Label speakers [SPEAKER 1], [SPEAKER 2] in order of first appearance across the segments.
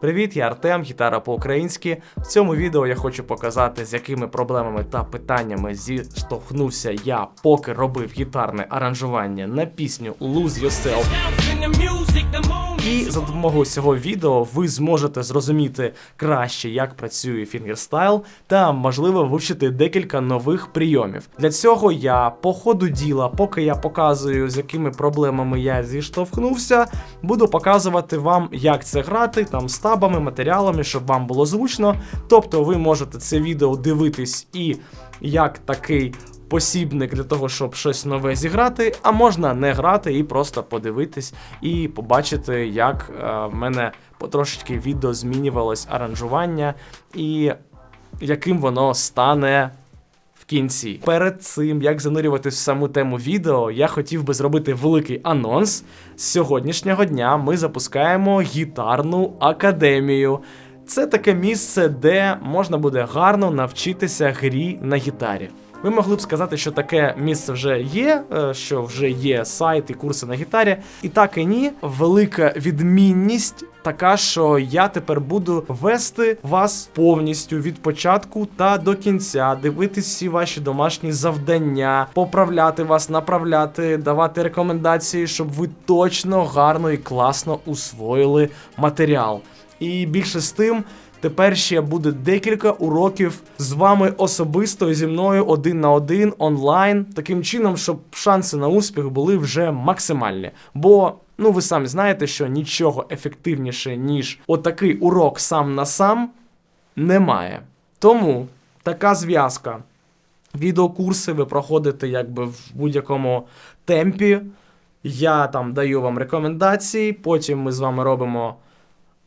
[SPEAKER 1] Привіт, я Артем, гітара по-українськи. В цьому відео я хочу показати, з якими проблемами та питаннями зіштовхнувся я, поки робив гітарне аранжування на пісню Lose Yourself. І за допомогою цього відео ви зможете зрозуміти краще, як працює фінгерстайл, та можливо вивчити декілька нових прийомів. Для цього я по ходу діла, поки я показую, з якими проблемами я зіштовхнувся, буду показувати вам, як це грати, там з табами, матеріалами, щоб вам було зручно. Тобто ви можете це відео дивитись і як такий посібник для того, щоб щось нове зіграти, а можна не грати і просто подивитись і побачити, як е, в мене потрошечки відео змінювалось аранжування і яким воно стане. Кінці перед цим як занурюватись в саму тему відео, я хотів би зробити великий анонс. З сьогоднішнього дня ми запускаємо гітарну академію. Це таке місце, де можна буде гарно навчитися грі на гітарі. Ви могли б сказати, що таке місце вже є, е, що вже є сайт і курси на гітарі. І так і ні. Велика відмінність така, що я тепер буду вести вас повністю від початку та до кінця, дивитись всі ваші домашні завдання, поправляти вас, направляти, давати рекомендації, щоб ви точно гарно і класно усвоїли матеріал. І більше з тим. Тепер ще буде декілька уроків з вами особисто і зі мною один на один онлайн, таким чином, щоб шанси на успіх були вже максимальні. Бо, ну ви самі знаєте, що нічого ефективніше, ніж отакий урок сам на сам немає. Тому така зв'язка. Відеокурси ви проходите якби в будь-якому темпі. Я там даю вам рекомендації, потім ми з вами робимо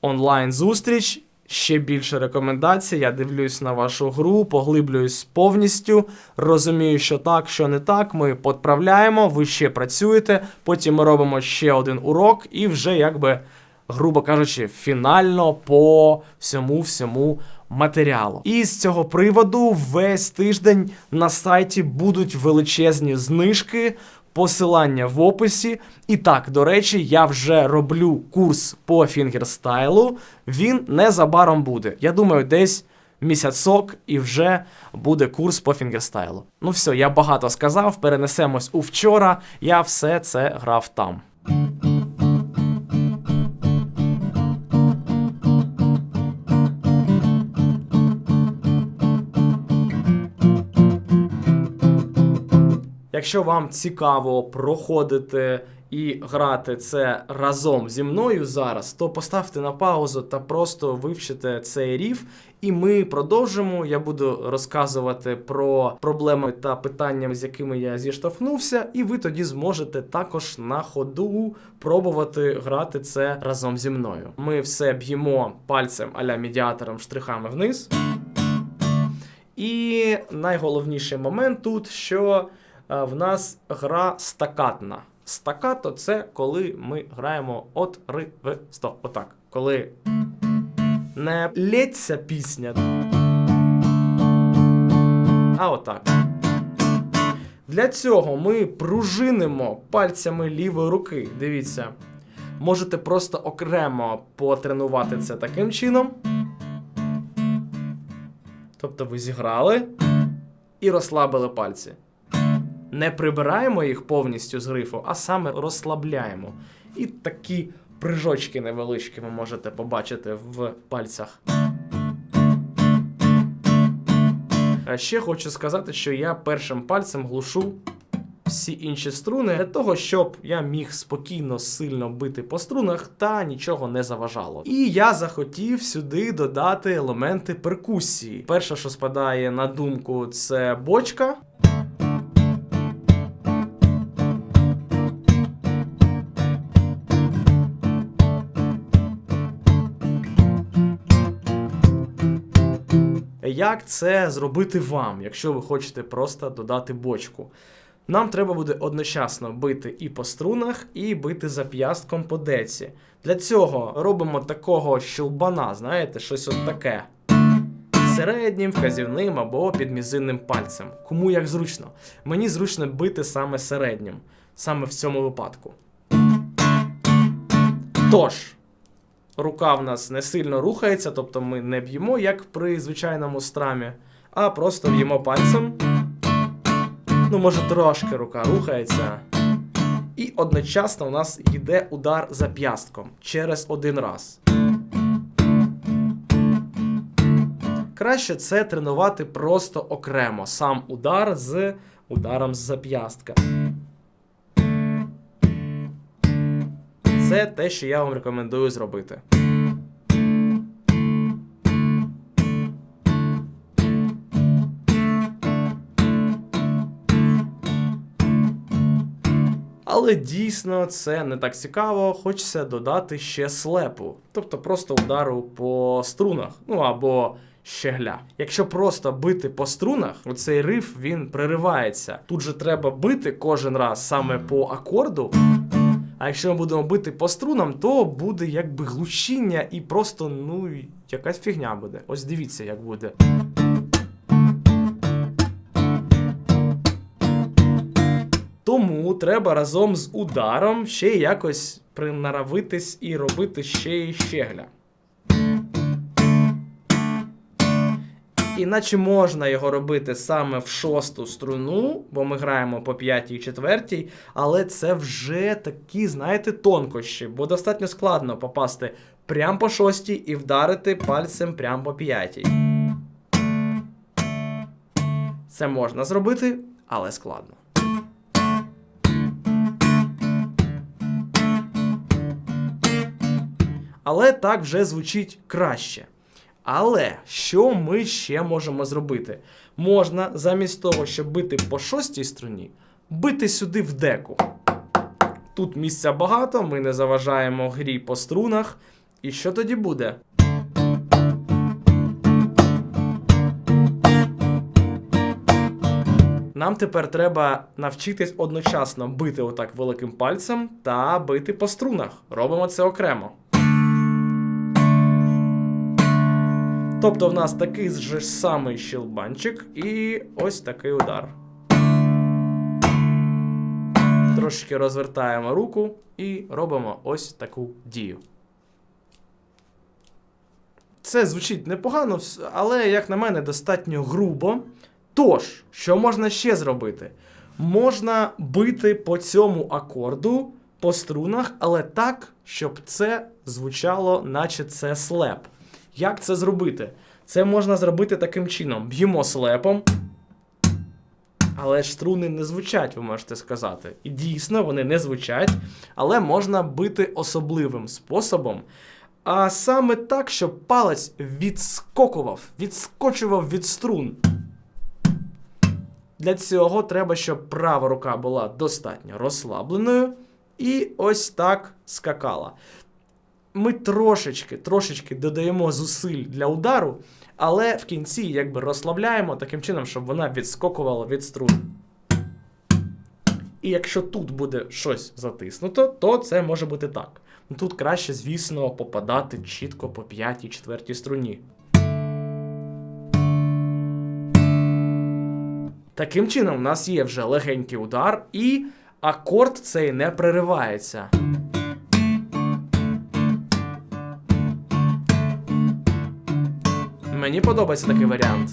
[SPEAKER 1] онлайн-зустріч. Ще більше рекомендацій. Я дивлюсь на вашу гру, поглиблююсь повністю, розумію, що так, що не так. Ми підправляємо, ви ще працюєте. Потім ми робимо ще один урок, і вже, якби, грубо кажучи, фінально по всьому всьому матеріалу. І з цього приводу весь тиждень на сайті будуть величезні знижки. Посилання в описі. І так, до речі, я вже роблю курс по фінгерстайлу. Він незабаром буде. Я думаю, десь місяцок і вже буде курс по фінгерстайлу. Ну все, я багато сказав. Перенесемось у вчора. Я все це грав там. Якщо вам цікаво проходити і грати це разом зі мною зараз, то поставте на паузу та просто вивчите цей рів, і ми продовжимо. Я буду розказувати про проблеми та питання, з якими я зіштовхнувся, і ви тоді зможете також на ходу пробувати грати це разом зі мною. Ми все б'ємо пальцем аля медіатором штрихами вниз. І найголовніший момент тут, що в нас гра стакатна. Стакато це коли ми граємо от ри в сто. Отак. Коли не лється пісня. А отак. Для цього ми пружинимо пальцями лівої руки. Дивіться. Можете просто окремо потренувати це таким чином. Тобто ви зіграли і розслабили пальці. Не прибираємо їх повністю з грифу, а саме розслабляємо. І такі прижочки невеличкі ви можете побачити в пальцях. А ще хочу сказати, що я першим пальцем глушу всі інші струни для того, щоб я міг спокійно сильно бити по струнах та нічого не заважало. І я захотів сюди додати елементи перкусії. Перше, що спадає на думку, це бочка. Як це зробити вам, якщо ви хочете просто додати бочку? Нам треба буде одночасно бити і по струнах, і бити зап'ястком по деці. Для цього робимо такого щелбана, знаєте, щось от таке. Середнім, вказівним або підмізинним пальцем. Кому як зручно. Мені зручно бити саме середнім, саме в цьому випадку. Тож, рука в нас не сильно рухається, тобто ми не б'ємо, як при звичайному страмі, а просто б'ємо пальцем. Ну, може, трошки рука рухається. І одночасно у нас йде удар зап'ястком через один раз. Краще це тренувати просто окремо. Сам удар з ударом з зап'ястка. Це те, що я вам рекомендую зробити. Але дійсно це не так цікаво, хочеться додати ще слепу, тобто просто удару по струнах, ну або щегля. Якщо просто бити по струнах, оцей риф він переривається. Тут же треба бити кожен раз саме по акорду. А якщо ми будемо бити по струнам, то буде якби глушіння і просто, ну, якась фігня буде. Ось дивіться, як буде. Тому треба разом з ударом ще якось принаравитись і робити ще й щегля. Іначе можна його робити саме в шосту струну, бо ми граємо по п'ятій і четвертій, але це вже такі, знаєте, тонкощі, бо достатньо складно попасти прямо по шостій і вдарити пальцем прямо по п'ятій. Це можна зробити, але складно. Але так вже звучить краще. Але що ми ще можемо зробити? Можна замість того, щоб бити по шостій струні, бити сюди в деку. Тут місця багато, ми не заважаємо грі по струнах. І що тоді буде? Нам тепер треба навчитись одночасно бити отак великим пальцем та бити по струнах. Робимо це окремо. Тобто в нас такий же самий щелбанчик і ось такий удар. Трошки розвертаємо руку і робимо ось таку дію. Це звучить непогано, але, як на мене, достатньо грубо. Тож, що можна ще зробити? Можна бити по цьому акорду по струнах, але так, щоб це звучало, наче це слеп. Як це зробити? Це можна зробити таким чином: б'ємо слепом. Але ж струни не звучать, ви можете сказати. І дійсно, вони не звучать, але можна бити особливим способом. А саме так, щоб палець відскокував, відскочував від струн. Для цього треба, щоб права рука була достатньо розслабленою і ось так скакала. Ми трошечки, трошечки додаємо зусиль для удару, але в кінці якби розслабляємо таким чином, щоб вона відскокувала від струн. І якщо тут буде щось затиснуто, то це може бути так. Ну, Тут краще, звісно, попадати чітко по п'ятій, четвертій струні. Таким чином, у нас є вже легенький удар, і акорд цей не переривається. Мені подобається такий варіант.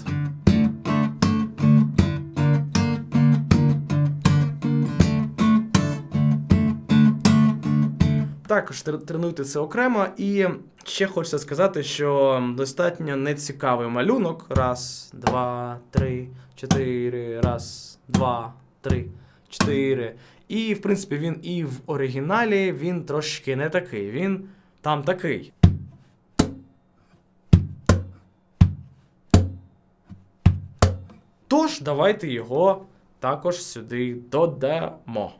[SPEAKER 1] Також тренуйте це окремо. І ще хочеться сказати, що достатньо нецікавий малюнок. Раз, два, три, чотири, раз, два, три, чотири. І, в принципі, він і в оригіналі він трошки не такий. Він там такий. Тож, давайте його також сюди додамо.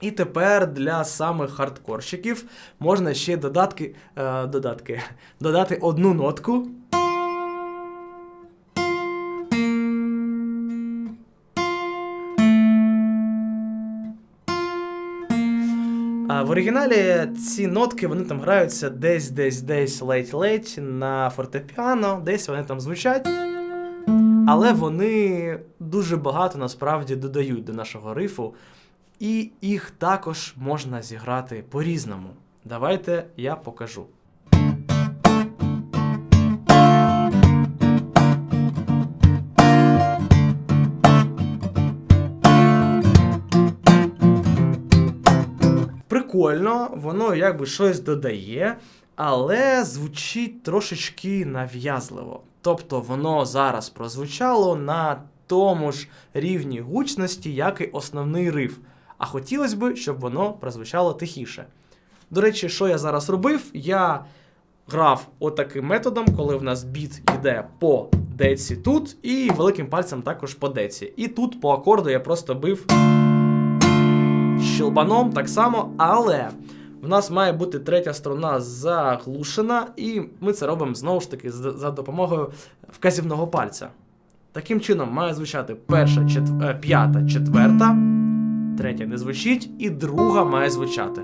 [SPEAKER 1] І тепер для самих хардкорщиків можна ще додатки, е, додатки, додати одну нотку. В оригіналі ці нотки вони там граються десь, десь, десь ледь-ледь на фортепіано, десь вони там звучать. Але вони дуже багато насправді додають до нашого рифу, і їх також можна зіграти по-різному. Давайте я покажу. Прикольно, воно якби щось додає, але звучить трошечки нав'язливо. Тобто воно зараз прозвучало на тому ж рівні гучності, як і основний риф. А хотілося б, щоб воно прозвучало тихіше. До речі, що я зараз робив? Я грав отаким методом, коли в нас біт йде по деці тут, і великим пальцем також по деці. І тут по акорду я просто бив щелбаном так само, але в нас має бути третя струна заглушена, і ми це робимо знову ж таки за допомогою вказівного пальця. Таким чином має звучати перша, чет... е, п'ята, четверта, третя не звучить, і друга має звучати.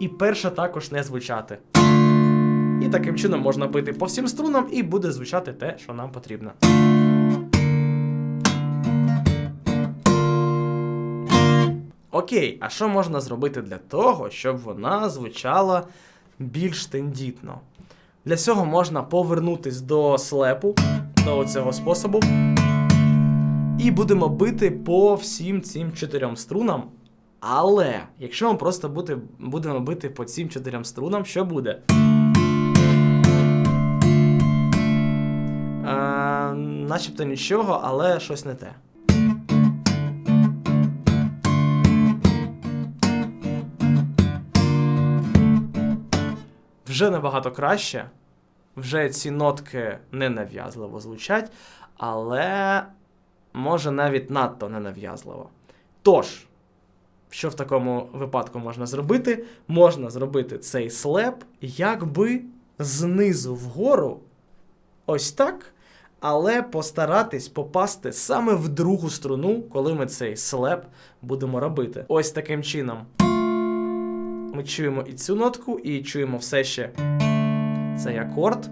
[SPEAKER 1] І перша також не звучати. І таким чином можна бити по всім струнам, і буде звучати те, що нам потрібно. Окей, а що можна зробити для того, щоб вона звучала більш тендітно? Для цього можна повернутись до слепу, до цього способу. І будемо бити по всім цим чотирьом струнам. Але якщо ми просто бути, будемо бити по цим чотирьом струнам, що буде? Е, начебто нічого, але щось не те. Вже набагато краще. Вже ці нотки не нав'язливо звучать, але може навіть надто ненав'язливо. Тож, що в такому випадку можна зробити? Можна зробити цей слеп якби знизу вгору, ось так, але постаратись попасти саме в другу струну, коли ми цей слеп будемо робити. Ось таким чином. Ми чуємо і цю нотку, і чуємо все ще цей акорд.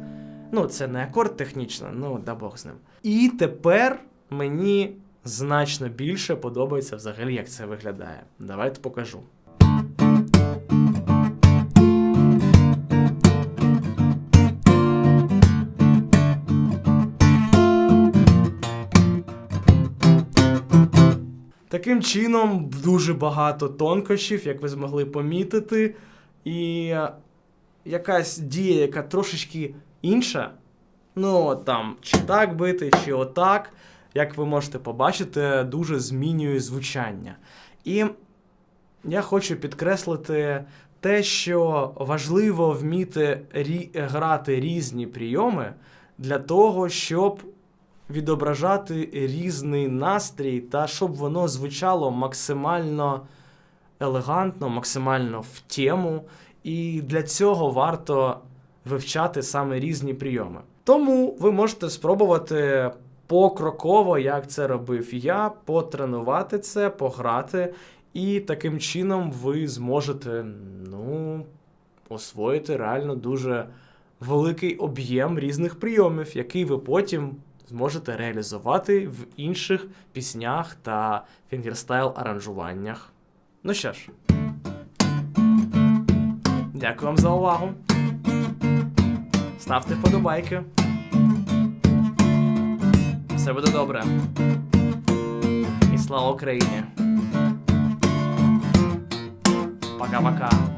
[SPEAKER 1] Ну, це не акорд технічно, ну да Бог з ним. І тепер мені значно більше подобається взагалі, як це виглядає. Давайте покажу. Таким чином, дуже багато тонкощів, як ви змогли помітити, і якась дія, яка трошечки інша. Ну, там, чи так бити, чи отак, як ви можете побачити, дуже змінює звучання. І я хочу підкреслити те, що важливо вміти рі- грати різні прийоми для того, щоб відображати різний настрій та щоб воно звучало максимально елегантно, максимально в тему. І для цього варто вивчати саме різні прийоми. Тому ви можете спробувати покроково, як це робив я, потренувати це, пограти, і таким чином ви зможете ну, освоїти реально дуже великий об'єм різних прийомів, який ви потім зможете реалізувати в інших піснях та фінгерстайл аранжуваннях. Ну що ж, дякую вам за увагу. Ставте вподобайки. Все буде добре. І слава Україні! Пока-пока.